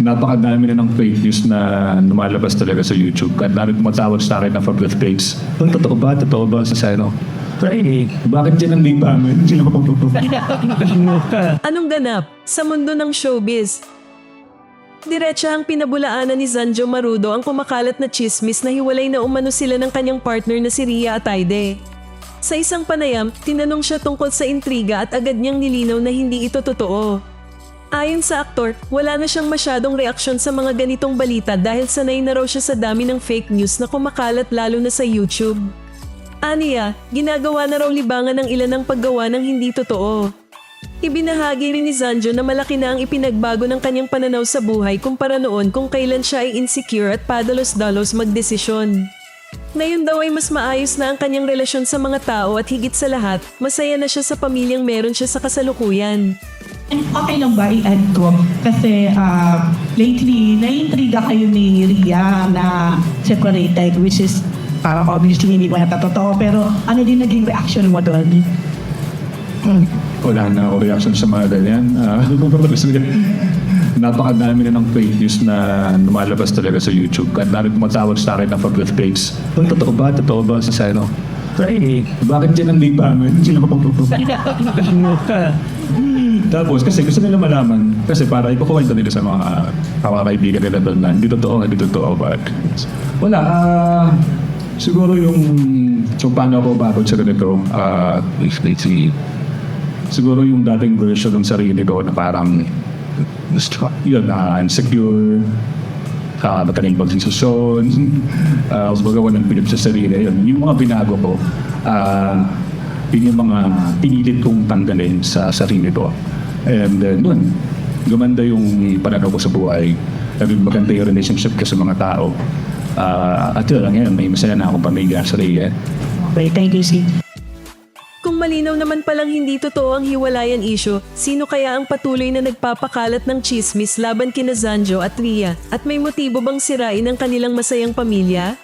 napakadami na ng fake news na lumalabas talaga sa YouTube. At dami tumatawag sa akin na for birthdays. Ang totoo ba? Totoo ba? Sa ano? Hey, bakit yan ang di pa amin? Sino ba Anong ganap sa mundo ng showbiz? Diretsahang pinabulaanan ni Zanjo Marudo ang kumakalat na chismis na hiwalay na umano sila ng kanyang partner na si Ria Ataide. Sa isang panayam, tinanong siya tungkol sa intriga at agad niyang nilinaw na hindi ito totoo. Ayon sa aktor, wala na siyang masyadong reaksyon sa mga ganitong balita dahil sanay na raw siya sa dami ng fake news na kumakalat lalo na sa YouTube. Aniya, ginagawa na raw libangan ng ilan ng paggawa ng hindi totoo. Ibinahagi rin ni Zanjo na malaki na ang ipinagbago ng kanyang pananaw sa buhay kumpara noon kung kailan siya ay insecure at padalos-dalos magdesisyon. Ngayon daw ay mas maayos na ang kanyang relasyon sa mga tao at higit sa lahat, masaya na siya sa pamilyang meron siya sa kasalukuyan. And okay lang ba i-add ko? Kasi ah, lately, naiintriga kayo ni Ria na separated, which is parang obviously hindi mo yata totoo, pero ano din naging reaction mo doon? Wala na ako reaction sa mga ganyan. Ah, napakadami na ng fake news na lumalabas talaga sa YouTube. At dami tumatawag sa akin na for birthdays. Ang totoo ba? Totoo ba? Sa ano? Hey, bakit yan ang amin? Sino ba Tapos kasi gusto nila malaman kasi para ipakuwento nila sa mga kakakaibigan nila doon na hindi totoo, hindi totoo but wala ah siguro yung so paano ako bago sa ganito ah siguro yung dating version ng sarili ko na parang yun na insecure uh, mataling pagsisusyon uh, kumbaga walang bilib sa sarili yun yung mga binago ko ah yun yung mga pinilit kong tanggalin sa sarili ko. And then, yun, gumanda yung pananaw ko sa buhay. Naging maganda yung relationship ko sa mga tao. Ah, at yun, ngayon, may masaya na akong pamilya sa Rhea. Okay, thank you, Sid. Kung malinaw naman palang hindi totoo ang hiwalayan issue, sino kaya ang patuloy na nagpapakalat ng chismis laban kina Zanjo at Ria at may motibo bang sirain ang kanilang masayang pamilya?